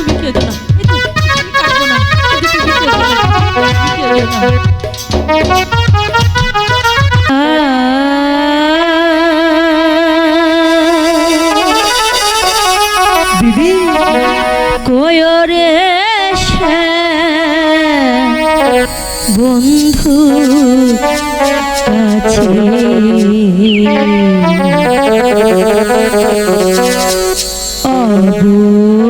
তুমি কেঁদো না। কাঁদবো না তুমি কেঁদো না কয়রে বন্ধু কাছে অবলাই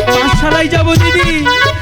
অন্ধ যাব প্রীতি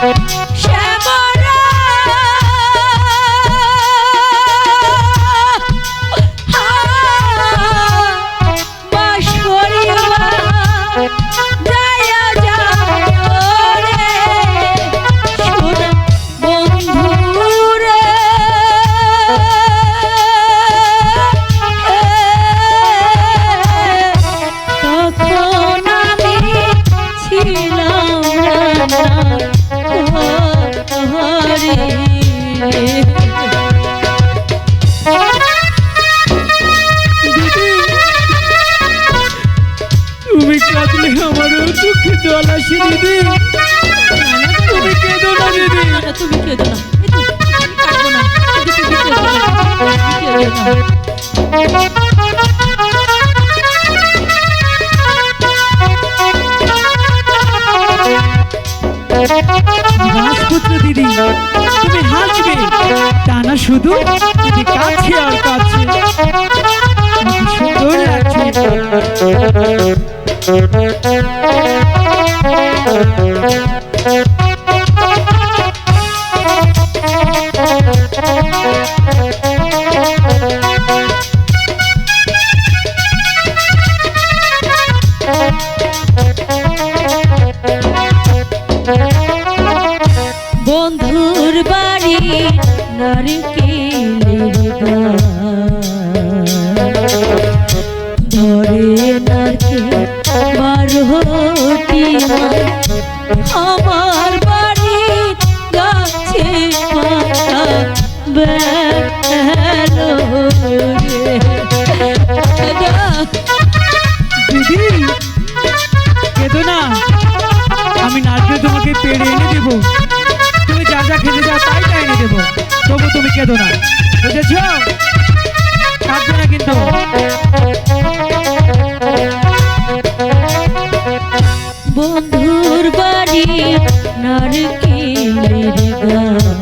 আমার রাজপুত্র দিদি তুমি হাসবে। তা না শুধু তুমি কাছে আর কাছে। সুন্দর লাগছে। আমার বাড়ি গাছে পাতা বেলো। দিদি, কেঁদো আমি নাচবে তোমাকে পেড়ে এনে দেবো। তুমি যা যা খেতে যাও তাই তাই এনে দেবো। তবু তুমি কেঁদো না। বুঝেছ? না কিন্তু। বাড়ি নারকেলের গাছ।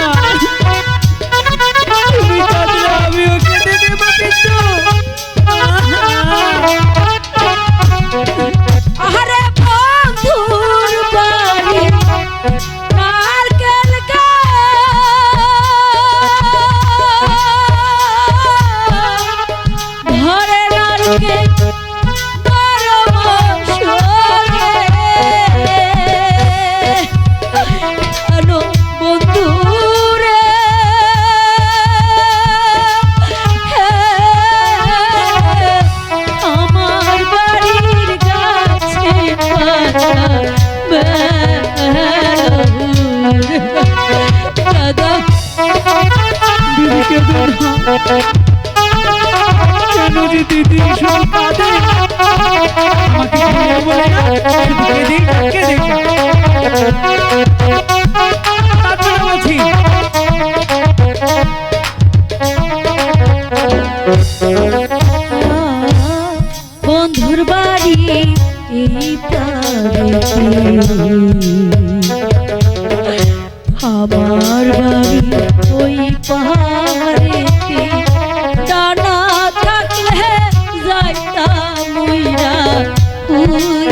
না। তুমি কাঁদলে আমিও কেঁদে দেবো কিন্তু কেঁদো না কেন যে দিদি সব কাঁদে আমাকে বলে না? দিদি কেঁদে হুর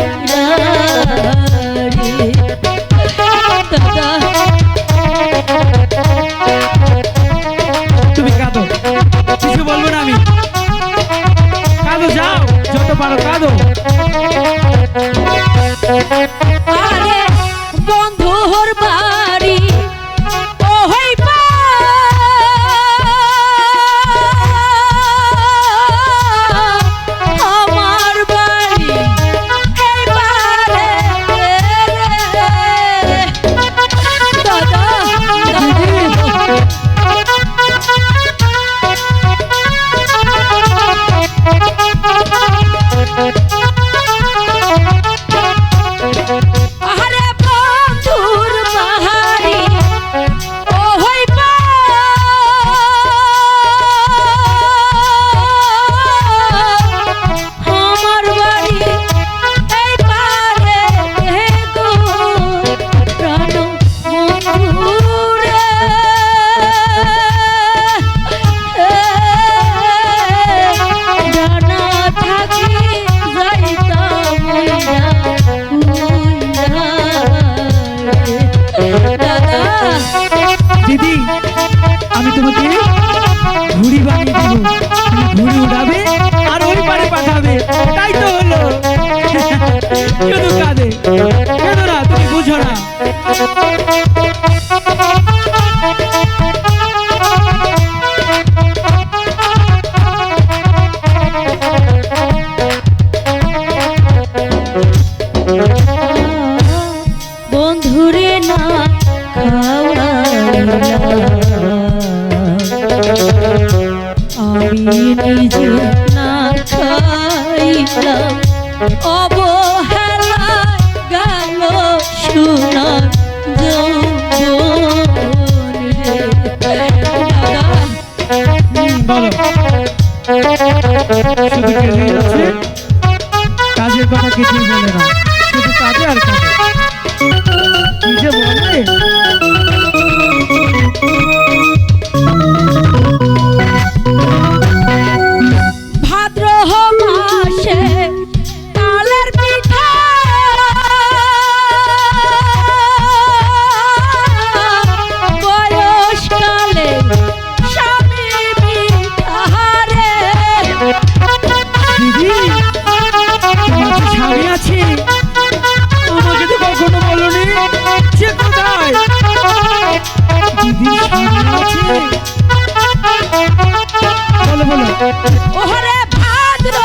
Música বলো। বলো ভাদ্র